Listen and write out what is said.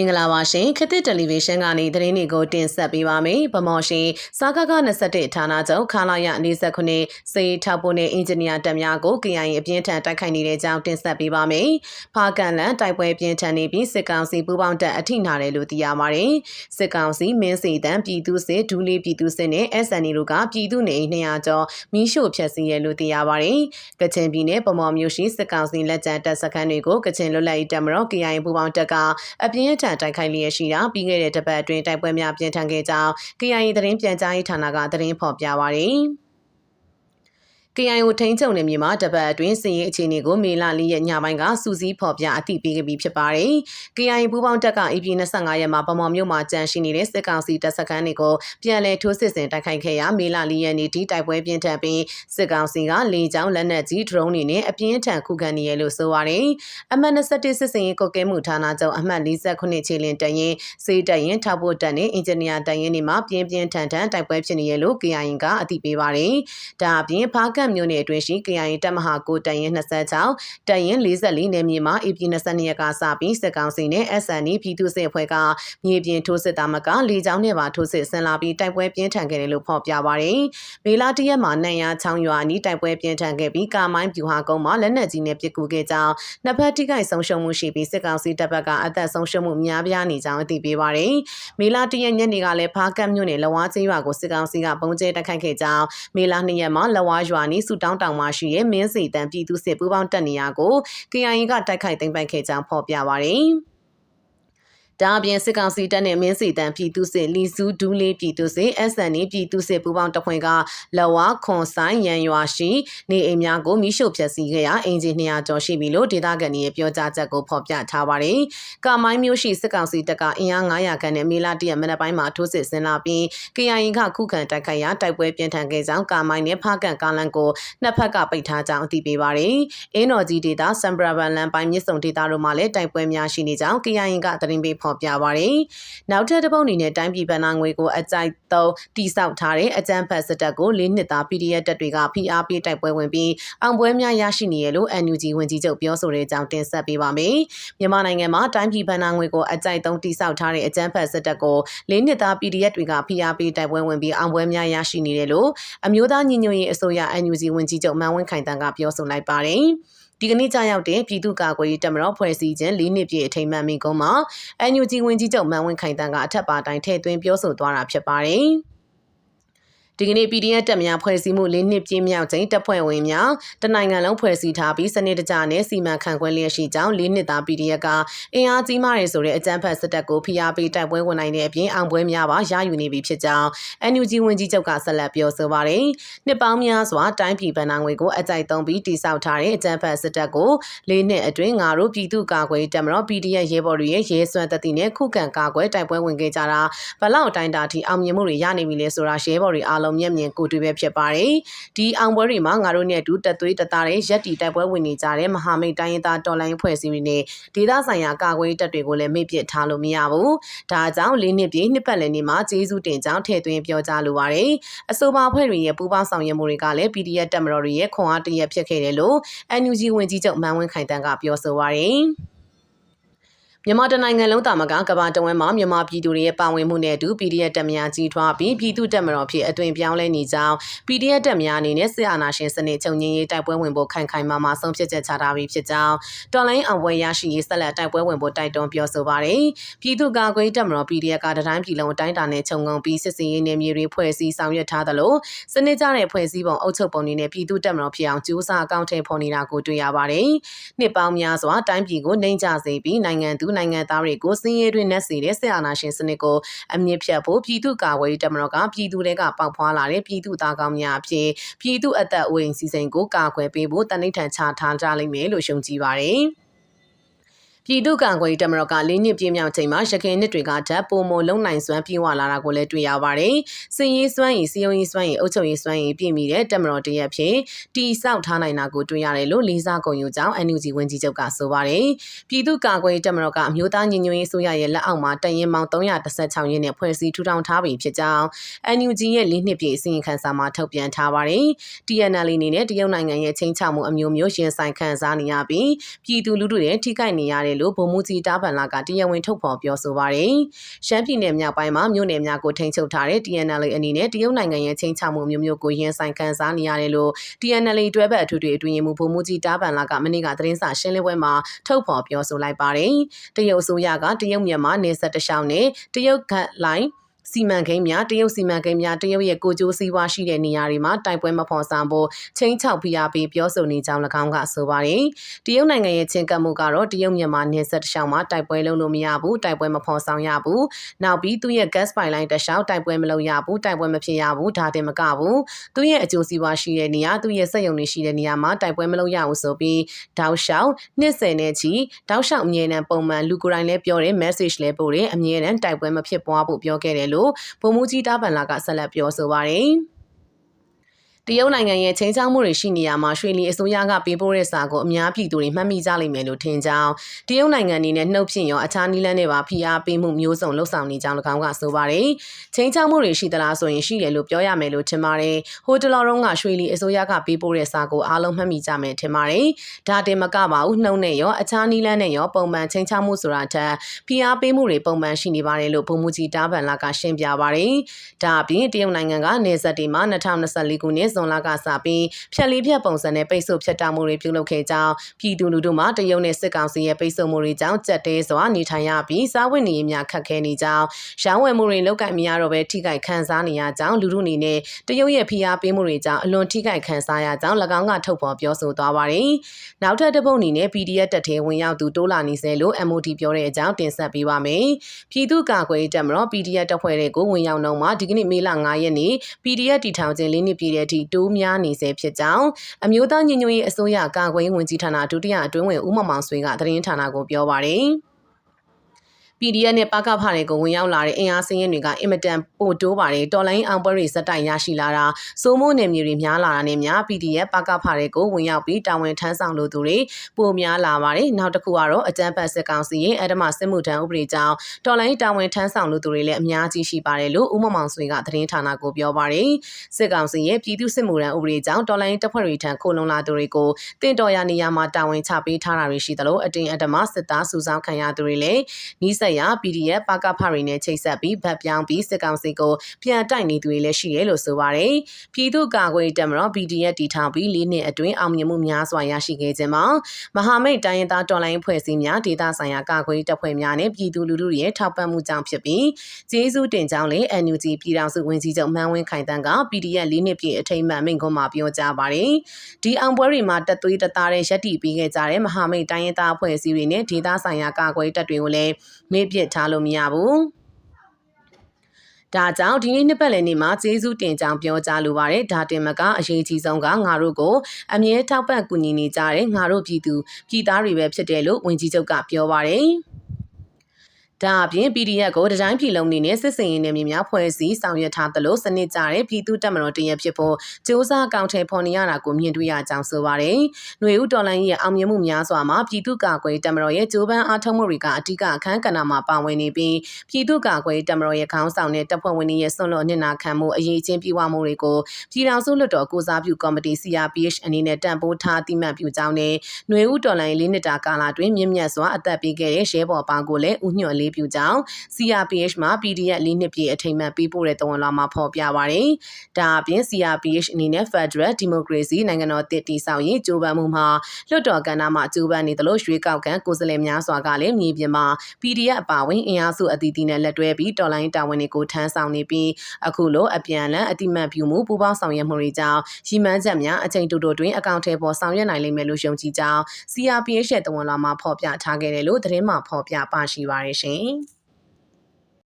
င်္ဂလာပါရှင်ခသစ်တယ်လီဗီရှင်းကနေသတင်းတွေကိုတင်ဆက်ပေးပါမယ်ဗမော်ရှင်စာကက21ဌာနချုပ်ခလာရ49စေထောက်ပို့နဲ့အင်ဂျင်နီယာတက်များကို KIA အပြင်းထန်တိုက်ခိုက်နေတဲ့အကြောင်းတင်ဆက်ပေးပါမယ်ဖာကန်လန်တိုက်ပွဲပြင်းထန်နေပြီးစစ်ကောင်စီပူးပေါင်းတပ်အထိနာတယ်လို့သိရပါတယ်စစ်ကောင်စီမင်းစီတန်းပြည်သူစစ်ဒူးလေးပြည်သူစစ်နဲ့ SNA တို့ကပြည်သူနေ200ကျော်မီးရှို့ဖျက်ဆီးရလို့သိရပါတယ်ကချင်ပြည်နယ်ဗမော်မြို့ရှိစစ်ကောင်စီလက်ကျန်တပ်စခန်းတွေကိုကချင်လွတ်လပ်ရေးတပ်မတော် KIA ပူးပေါင်းတပ်ကအပြင်းထန်တိုက်ခိုက်လျက်ရှိတာပြီးခဲ့တဲ့တပတ်အတွင်းတိုက်ပွဲများပြင်းထန်ခဲ့ကြောင်း KIA သတင်းပြန်ကြားရေးဌာနကသတင်းဖော်ပြပါရယ်။ KIO ထိန်းချုပ်နယ်မြေမှာတပတ်အတွင်းစစ်ရေးအခြေအနေကိုမေလ၄ရက်ညပိုင်းကစူးစီးဖော်ပြအသိပေးခဲ့ပြီးဖြစ်ပါတယ်။ KIO ပူးပေါင်းတပ်က EP 25ရက်မှာပမော်မြို့မှာကြန့်ရှိနေတဲ့စစ်ကောင်စီတပ်စခန်းတွေကိုပြန်လည်ထိုးစစ်ဆင်တိုက်ခိုက်ခဲ့ရာမေလ၄ရက်နေ့ထိတိုက်ပွဲပြင်းထန်ပြီးစစ်ကောင်စီကလေကြောင်းလက်နက်ကြီးဒရုန်းတွေနဲ့အပြင်းထန်ခုခံနေရလို့ဆိုပါတယ်။အမှတ်21စစ်စင်ရေးကုတ်ကဲမှုဌာနချုပ်အမှတ်48ခြေလင်တရင်စေးတရင်ထောက်ဖို့တပ်နဲ့အင်ဂျင်နီယာတရင်တွေမှာပြင်းပြင်းထန်ထန်တိုက်ပွဲဖြစ်နေရလို့ KIO ကအသိပေးပါတယ်။ဒါအပြင်ဖားကတ်မြို့နယ်အတွင်းရှိ KIA တပ်မဟာ9တရင်26တရင်44နယ်မြေမှာ AP 22ရက်ကစပြီးစစ်ကောင်စီနဲ့ SNE ပြည်သူ့စစ်အဖွဲ့ကမြေပြင်ထိုးစစ်တာမကလေကြောင်းနဲ့ပါထိုးစစ်ဆင်လာပြီးတိုက်ပွဲပြင်းထန်ခဲ့တယ်လို့ဖော်ပြပါတယ်။မေလာတရက်မှာနိုင်ရချောင်းရွာအနီးတိုက်ပွဲပြင်းထန်ခဲ့ပြီးကာမိုင်းပြူဟာကုန်းမှာလက်နက်ကြီးနဲ့ပစ်ကူခဲ့ကြောင်းနှစ်ဖက်ထိခိုက်ဆုံးရှုံးမှုရှိပြီးစစ်ကောင်စီတပ်ဘက်ကအသက်ဆုံးရှုံးမှုများပြားနေကြောင်းအသိပေးပါတယ်။မေလာတရက်ညနေကလည်းဖားကတ်မြို့နယ်လဝါကျေးရွာကိုစစ်ကောင်စီကပုံကျဲတိုက်ခိုက်ခဲ့ကြောင်းမေလာ2ရက်မှာလဝါရွာနီးစုတောင်းတောင်မှာရှိတဲ့မင်းစီတန်ပြည်သူစစ်ပူးပေါင်းတပ်နေရာကို KIA ကတိုက်ခိုက်သိမ်းပိုက်ခဲ့ကြောင်းဖော်ပြပါရယ်။ ဒါအပြင်စစ်ကောင်စီတပ်နဲ့မင်းစီတန်ပြည်သူစစ်လီစုဒူးလေးပြည်သူစစ် SNE ပြည်သူစစ်ပူးပေါင်းတပ်ဖွဲ့ကလဝါခွန်ဆိုင်ရန်ရွာရှိနေအိမ်များကိုမိရှုဖျက်ဆီးခဲ့ရာအင်ဂျင်200ကျော်ရှိပြီလို့ဒေသခံတွေရဲ့ပြောကြားချက်ကိုဖော်ပြထားပါတယ်။ကာမိုင်းမျိုးရှိစစ်ကောင်စီတပ်ကအင်အား900ခန့်နဲ့မေလတရမနက်ပိုင်းမှာထိုးစစ်ဆင်လာပြီး KIA ကခုခံတိုက်ခိုက်ရာတိုက်ပွဲပြင်းထန်ခဲ့ကြောင်းကာမိုင်းနဲ့ဖားကန်ကားလန်ကိုနှစ်ဖက်ကပိတ်ထားကြောင်းအသိပေးပါတယ်။အင်းတော်ကြီးဒေသစံပရဗန်လန်ပိုင်းမြစ်ဆုံဒေသတို့မှာလည်းတိုက်ပွဲများရှိနေကြောင်း KIA ကသတင်းပေးဖော်ပြပါတယ်။နောက်ထပ်တစ်ပုတ်အနေနဲ့တိုင်းပြည်ဗန်နာငွေကိုအကြိုက်သုံးတိစောက်ထားတဲ့အကြမ်းဖက်စစ်တပ်ကိုလေးနှစ်သား PDF တပ်တွေကဖိအားပေးတိုက်ပွဲဝင်ပြီးအောင်ပွဲများရရှိနေရလို့ NUG ဝန်ကြီးချုပ်ပြောဆိုတဲ့အကြောင်းတင်ဆက်ပေးပါမယ်။မြန်မာနိုင်ငံမှာတိုင်းပြည်ဗန်နာငွေကိုအကြိုက်သုံးတိစောက်ထားတဲ့အကြမ်းဖက်စစ်တပ်ကိုလေးနှစ်သား PDF တွေကဖိအားပေးတိုက်ပွဲဝင်ပြီးအောင်ပွဲများရရှိနေတယ်လို့အမျိုးသားညီညွတ်ရေးအစိုးရ NUG ဝန်ကြီးချုပ်မန်ဝင်းခိုင်တန်းကပြောဆိုလိုက်ပါတယ်။ ဒီကနေ့ကြာရောက်တဲ့ပြည်သူ့ကာကွယ်ရေးတပ်မတော်ဖွဲ့စည်းခြင်း၄နှစ်ပြည့်အထိမ်းအမှတ်မိကုံးမှာ NUG ဝင်ကြီးချုပ်မန်ဝင်းခိုင်တန်းကအထက်ပါတိုင်းထည့်သွင်းပြောဆိုသွားတာဖြစ်ပါတယ်။ ဒီကနေ့ PDF တပ်များဖွဲ့စည်းမှု၄နှစ်ပြည့်မြောက်ချိန်တပ်ဖွဲ့ဝင်များတနိုင်ငံလုံးဖွဲ့စည်းထားပြီးစနစ်တကျနဲ့စီမံခန့်ခွဲလျက်ရှိကြောင်း၄နှစ်သား PDF ကအင်အားကြီးမားရဆိုတဲ့အကြမ်းဖက်စစ်တပ်ကိုဖိအားပေးတိုက်ပွဲဝင်နိုင်တဲ့အပြင်အောင်ပွဲများပါရယူနေပြီဖြစ်ကြောင်း NUG ဝန်ကြီးချုပ်ကဆက်လက်ပြောဆိုပါတယ်။နှစ်ပေါင်းများစွာတိုင်းပြည်ဗဏ္ဍာငွေကိုအကြိုက်သုံးပြီးတိစောက်ထားတဲ့အကြမ်းဖက်စစ်တပ်ကို၄နှစ်အတွင်းငါတို့ပြည်သူ့ကာကွယ်တပ်မတော် PDF ရဲဘော်တွေရဲ့ရဲစွမ်းတတိနဲ့ခုခံကာကွယ်တိုက်ပွဲဝင်ခဲ့ကြတာဘလောက်တိုင်းတာထိအောင်မြင်မှုတွေရနေပြီလဲဆိုတာရဲဘော်တွေအားလုံးမျက်မြင်ကိုတွေ့ပဲဖြစ်ပါတယ်။ဒီအောင်ပွဲတွေမှာငါတို့နဲ့အတူတက်သွေးတသားတဲ့ရက်တီတိုက်ပွဲဝင်နေကြတဲ့မဟာမိတ်တိုင်းရင်းသားတော်လိုင်းဖွဲ့စည်းတွေနဲ့ဒေသဆိုင်ရာကာကွယ်တပ်တွေကိုလည်းမိတ်ပစ်ထားလို့မရဘူး။ဒါကြောင့်လေးနှစ်ပြည့်နှစ်ပတ်လည်နေ့မှာကျေးဇူးတင်ကြောင်းထည့်သွင်းပြောကြားလိုပါတယ်။အဆိုပါအဖွဲ့တွေရဲ့ပူးပေါင်းဆောင်ရွက်မှုတွေကလည်း PDF တပ်မတော်တွေရဲ့ခွန်အားတရက်ဖြစ်ခဲ့တယ်လို့ NUG ဝင်ကြီးချုပ်မန်ဝင်းခိုင်တန်းကပြောဆိုပါရယ်။ မြန်မာတနိုင်ငံလုံးတာမကကဘာတဝဲမှာမြန်မာပြည်သူတွေရဲ့ပါဝင်မှုနဲ့အတူ PDF တပ်များကြီးထွားပြီးပြည်သူတပ်မတော်ဖြစ်အသွင်ပြောင်းလဲနေကြောင်း PDF တပ်များအနေနဲ့စစ်အာဏာရှင်စနစ်ချုပ်ငြိမ်းရေးတိုက်ပွဲဝင်ဖို့ခိုင်ခိုင်မာမာဆုံးဖြတ်ချက်ချထားပြီးဖြစ်ကြောင်းတော်လိုင်းအောင်ပွဲရရှိရေးဆက်လက်တိုက်ပွဲဝင်ဖို့တိုက်တွန်းပြောဆိုပါတယ်။ပြည်သူ့ကာကွယ်တပ်မတော် PDF ကတတိုင်းပြည်လုံးအတိုင်းအတာနဲ့ခြုံငုံပြီးစစ်စင်ရေးနယ်မြေတွေဖွဲ့စည်းဆောင်ရွက်ထားသလိုစနစ်ကျတဲ့ဖွဲ့စည်းပုံအုပ်ချုပ်ပုံတွေနဲ့ပြည်သူ့တပ်မတော်ဖြစ်အောင်ကြိုးစားအကောင့်ထဲပေါ်နေတာကိုတွေ့ရပါတယ်။နှစ်ပေါင်းများစွာတိုင်းပြည်ကိုနှိမ်ချစေပြီးနိုင်ငံသူနိုင်ငံသားတွေကိုစင်းရဲတွင်နှက်စေတဲ့စစ်အာဏာရှင်စနစ်ကိုအမြင့်ဖြတ်ဖို့ပြည်သူ့ကာကွယ်ရေးတပ်မတော်ကပြည်သူတွေကပေါက်ဖွာလာတဲ့ပြည်သူသားကောင်းများအဖြစ်ပြည်သူအသက်အိုးအိမ်စီစဉ်ကိုကာကွယ်ပေးဖို့တန်ဋိဌာန်ချထားကြလိမ့်မယ်လို့ယုံကြည်ပါတယ်။ ပြည်သူ့ကာကွယ်ရေးတပ်မတော်ကလေးနှစ်ပြည့်မြောက်ချိန်မှာရခိုင်နှစ်တွေကဓာတ်ပုံမလုံးနိုင်စွမ်းပြေဝလာတာကိုလည်းတွေ့ရပါတယ်။စည်ရေးစွမ်းရည်စီယုံရေးစွမ်းရည်အုပ်ချုပ်ရေးစွမ်းရည်ပြည့်မီတဲ့တပ်မတော်တရက်ဖြင့်တီဆောက်ထားနိုင်တာကိုတွေ့ရတယ်လို့လေးစားကုန်ယူကြောင်း NUG ဝန်ကြီးချုပ်ကဆိုပါတယ်။ပြည်သူ့ကာကွယ်ရေးတပ်မတော်ကအမျိုးသားညီညွတ်ရေးဆိုရရဲ့လက်အောက်မှာတရင်ပေါင်း316ရင်းနဲ့ဖွဲ့စည်းထူထောင်ထားပြီဖြစ်ကြောင်း NUG ရဲ့လေးနှစ်ပြည့်အစီရင်ခံစာမှာထုတ်ပြန်ထားပါတယ်။ TNL အနေနဲ့တရုတ်နိုင်ငံရဲ့ချင်းချမှုအမျိုးမျိုးရင်ဆိုင်ခံစားနေရပြီးပြည်သူလူထုရဲ့ထိခိုက်နေရတယ်လို့ဗိုလ်မှူးကြီးတားဗန်လာကတရားဝင်ထုတ်ဖော်ပြောဆိုပါတယ်။ရှမ်းပြည်နယ်မြောက်ပိုင်းမှာမြို့နယ်များကိုထိန်းချုပ်ထားတဲ့ TNL အနေနဲ့တရုတ်နိုင်ငံရဲ့ချိန်ချမှုမျိုးမျိုးကိုရင်ဆိုင်ခံစားနေရတယ်လို့ TNL တွဲဘက်အထွေထွေအတွင်းမှုဗိုလ်မှူးကြီးတားဗန်လာကမနေ့ကသတင်းစာရှင်းလင်းပွဲမှာထုတ်ဖော်ပြောဆိုလိုက်ပါတယ်။တရုတ်အစိုးရကတရုတ်မြန်မာနေဆက်တလျှောက်နဲ့တရုတ်ခတ်လိုင်း စီမံကိန်းများတရုတ်စီမံကိန်းများတရုတ်ရဲ့ကိုကြိုးစည်းဝါးရှိတဲ့နေရာတွေမှာတိုက်ပွဲမဖော်ဆောင်ဖို့ချင်းချောက်ဖိအားပေးပြောဆိုနေကြောင်း၎င်းကဆိုပါတယ်။တရုတ်နိုင်ငံရဲ့ချင်းကပ်မှုကတော့တရုတ်မြန်မာနယ်စပ်တစ်လျှောက်မှာတိုက်ပွဲလုံးလို့မရဘူးတိုက်ပွဲမဖော်ဆောင်ရဘူး။နောက်ပြီးသူ့ရဲ့ gas pipeline တစ်လျှောက်တိုက်ပွဲမလုပ်ရဘူးတိုက်ပွဲမဖြစ်ရဘူးဒါတင်မကဘူး။သူ့ရဲ့အကျိုးစီးပွားရှိတဲ့နေရာသူ့ရဲ့စက်ရုံတွေရှိတဲ့နေရာမှာတိုက်ပွဲမလုပ်ရဘူးဆိုပြီးတောက်လျှောက်နှစ်ဆယ်နဲ့ချီတောက်လျှောက်အမြဲတမ်းပုံမှန်လူကိုယ်တိုင်လည်းပြောတယ် message လည်းပို့တယ်အမြဲတမ်းတိုက်ပွဲမဖြစ်ပွားဖို့ပြောခဲ့တယ်လို့ဗိုလ်မှူးကြီးတားဗန်လာကဆက်လက်ပြောဆိုပါရယ် တရုတ်နိုင်ငံရဲ့ချိန်ချောက်မှုတွေရှိနေရမှာရွှေလီအစိုးရကပေးပို့တဲ့စာကိုအများပြည်သူတွေမှတ်မိကြလိမ့်မယ်လို့ထင်ကြောင်းတရုတ်နိုင်ငံအနေနဲ့နှုတ်ဖြစ်ရောအခြားနည်းလမ်းတွေပါဖိအားပေးမှုမျိုးစုံလှုပ်ဆောင်နေကြောင်း၎င်းကဆိုပါတယ်။ချိန်ချောက်မှုတွေရှိသလားဆိုရင်ရှိတယ်လို့ပြောရမယ်လို့ထင်ပါတယ်။ဟိုတလော်ရုံးကရွှေလီအစိုးရကပေးပို့တဲ့စာကိုအားလုံးမှတ်မိကြမယ်ထင်ပါတယ်။ဒါတင်မကပါဘူးနှုတ်နဲ့ရောအခြားနည်းလမ်းနဲ့ရောပုံမှန်ချိန်ချောက်မှုဆိုတာထက်ဖိအားပေးမှုတွေပုံမှန်ရှိနေပါတယ်လို့ဗိုလ်မှူးကြီးတားဗန်လာကရှင်းပြပါတယ်။ဒါအပြင်တရုတ်နိုင်ငံကနေဆက်တီမှာ2024ခုနှစ်ဇွန်လကစပြီးဖြက်လေးဖြက်ပုံစံနဲ့ပိတ်ဆို့ဖြတ်တောက်မှုတွေပြုလုပ်ခဲ့ကြောင်းပြည်သူလူထုမှတရုတ်နဲ့စစ်ကောင်စီရဲ့ပိတ်ဆို့မှုတွေကြောင့်ကြက်တဲစွာနေထိုင်ရပြီးစားဝတ်နေရေးများခက်ခဲနေကြောင်းရောင်းဝယ်မှုတွေလောက်ကင်မရတော့ပဲထိခိုက်ခံစားနေရကြောင်းလူထုအနေနဲ့တရုတ်ရဲ့ဖိအားပေးမှုတွေကြောင့်အလွန်ထိခိုက်ခံစားရကြောင်း၎င်းကထုတ်ဖော်ပြောဆိုသွားပါတယ်။နောက်ထပ်တစ်ပုတ်အနေနဲ့ PDF တက်ထဲဝင်ရောက်သူတိုးလာနေစေလို့ MOD ပြောတဲ့အကြောင်းတင်ဆက်ပေးပါမယ်။ပြည်သူ့ကာကွယ်ရေးတပ်မတော် PDF တပ်ဖွဲ့တွေကိုဝင်ရောက်နှုံမှာဒီကနေ့မေလ9ရက်နေ့ PDF တီထောင်ခြင်းလေးနှစ်ပြည့်တဲ့အထိတိုးများနေစေဖြစ်ကြောင်းအမျိုးသားညီညွတ်ရေးအစိုးရကာကွယ်ရေးဝန်ကြီးဌာနဒုတိယအတွင်းဝင်ဦးမောင်မောင်ဆွေကသတင်းဌာနကိုပြောပါရယ်။ PDF နဲ့ပါကဖတွေကိုဝင်ရောက်လာတဲ့အင်အားစင်းရင်တွေကအင်မတန်ပိုတိုးပါတယ်တော်လိုင်းအောင်ပွဲတွေစက်တိုင်ရရှိလာတာစိုးမိုးနယ်မြေတွေများလာတာနဲ့များ PDF ပါကဖတွေကိုဝင်ရောက်ပြီးတာဝန်ထမ်းဆောင်လို့သူတွေပိုများလာပါတယ်နောက်တစ်ခုကတော့အကြမ်းဖက်စစ်ကောင်စီရဲ့အဓမ္မစစ်မှုထမ်းဥပဒေကြောင့်တော်လိုင်းတာဝန်ထမ်းဆောင်လို့သူတွေလည်းအများကြီးရှိပါတယ်လို့ဦးမမောင်ဆွေကသတင်းဌာနကိုပြောပါတယ်စစ်ကောင်စီရဲ့ပြည်သူစစ်မှုထမ်းဥပဒေကြောင့်တော်လိုင်းတပ်ဖွဲ့တွေထံခိုလုံလာသူတွေကိုတင်တော်ရနေရာမှာတာဝန်ချပေးထားတာတွေရှိသလိုအတင်းအဓမ္မစစ်သားစုဆောင်းခံရသူတွေလည်းနီးစပ်ရာ PDF ပါကဖတွေနဲ့ချိတ်ဆက်ပြီးဗတ်ပြောင်းပြီးစစ်ကောင်စီကိုပြန်တိုက်နေသူတွေလည်းရှိတယ်လို့ဆိုပါတယ်။ပြည်သူ့ကာကွယ်တပ်မတော် PDF တီထောင်ပြီး၄နှစ်အတွင်းအောင်မြင်မှုများစွာရရှိခဲ့ခြင်းမှာမဟာမိတ်တိုင်းရင်းသားတော်လှန်ရေးဖွဲ့စည်းများဒေသဆိုင်ရာကာကွယ်တပ်ဖွဲ့များနဲ့ပြည်သူလူထုရဲ့ထောက်ပံ့မှုကြောင့်ဖြစ်ပြီးကျေးဇူးတင်ကြောင်းလည်း NUG ပြည်ထောင်စုဝန်ကြီးချုပ်မှန်းဝင်းခိုင်တန်းက PDF ၄နှစ်ပြည့်အထိမ်းအမှတ်မိန့်ခွန်းမှာပြောကြားပါတယ်။ဒီအောင်ပွဲတွေမှာတက်သွေးတသားတဲ့ရက်တီပေးခဲ့ကြတဲ့မဟာမိတ်တိုင်းရင်းသားအဖွဲ့အစည်းတွေနဲ့ဒေသဆိုင်ရာကာကွယ်တပ်တွေကိုလည်းမေ့ပစ်ထားလို့မရဘူးဒါကြောင့်ဒီနေ့နှစ်ပတ်လည်နေ့မှာကျေးဇူးတင်ကြောင်းပြောကြားလိုပါတယ်ဒါတင်မကအရေးကြီးဆုံးကငါတို့ကိုအမြဲထောက်ပံ့ကူညီနေကြတဲ့ငါတို့ပြည်သူပြည်သားတွေပဲဖြစ်တယ်လို့ဝန်ကြီးချုပ်ကပြောပါတယ် ဒါအပြင် PDF ကိုတတိုင်းပြည်လုံးနေနဲ့စစ်စင်ရေးနယ်မြေများဖွဲ့စည်းဆောင်ရွက်ထားသလိုစနစ်ကျတဲ့ပြည်သူတပ်မတော်တရဖြစ်ဖို့စ조사အကောင့်ထဲပေါ်နေရတာကိုမြင်တွေ့ရကြောင်းဆိုပါတယ်။ຫນွေဦးတော်လိုင်းရဲ့အောင်မြင်မှုများစွာမှာပြည်သူကာကွယ်တပ်မတော်ရဲ့ကြိုးပမ်းအားထုတ်မှုတွေကအ धिक အခန်းကဏ္ဍမှာပါဝင်နေပြီးပြည်သူကာကွယ်တပ်မတော်ရဲ့ခေါင်းဆောင်တဲ့တပ်ဖွဲ့ဝင်တွေရဲ့ဆွန့်လွတ်နစ်နာခံမှုအရေးချင်းပြေဝမှုတွေကိုပြည်ထောင်စုလွှတ်တော်ကိုစားပြုကော်မတီ CRPH အနေနဲ့တံပိုးထားတိမှတ်ပြုကြောင်းနဲ့ຫນွေဦးတော်လိုင်းလေးနှစ်တာကာလတွင်မြင့်မြတ်စွာအသက်ပေးခဲ့တဲ့ရဲဘော်ပါကိုလည်းဥညွှတ်လေး ပြုကြောင်း CRPH မှာ PDF လေးနှစ်ပြည့်အထိမ်းအမှတ်ပေးပို့တဲ့တဝန်လာမှာဖော်ပြပါရတယ်။ဒါအပြင် CRPH အနေနဲ့ Federal Democracy နိုင်ငံတော်တည်တည်ဆောက်ရေးကြိုးပမ်းမှုမှာလွှတ်တော်ကဏ္ဍမှာကြိုးပမ်းနေသလိုရွှေကောက်ခံကိုယ်စားလှယ်များစွာကလည်းမြေပြင်မှာ PDF အပါအဝင်အင်အားစုအသီးသီးနဲ့လက်တွဲပြီးတော်လိုင်းတာဝန်တွေကိုထမ်းဆောင်နေပြီးအခုလိုအပြန်အလှန်အတိမတ်ပြုမှုပူးပေါင်းဆောင်ရွက်မှုတွေကြောင့်ရည်မှန်းချက်များအချိန်တိုတိုတွင်အကောင့်ထဲပေါ်ဆောင်ရွက်နိုင်လိမ့်မယ်လို့ယုံကြည်ကြောင်း CRPH ရဲ့တဝန်လာမှာဖော်ပြထားခဲ့တယ်လို့သတင်းမှဖော်ပြပါရှိပါရရှင်။ bem?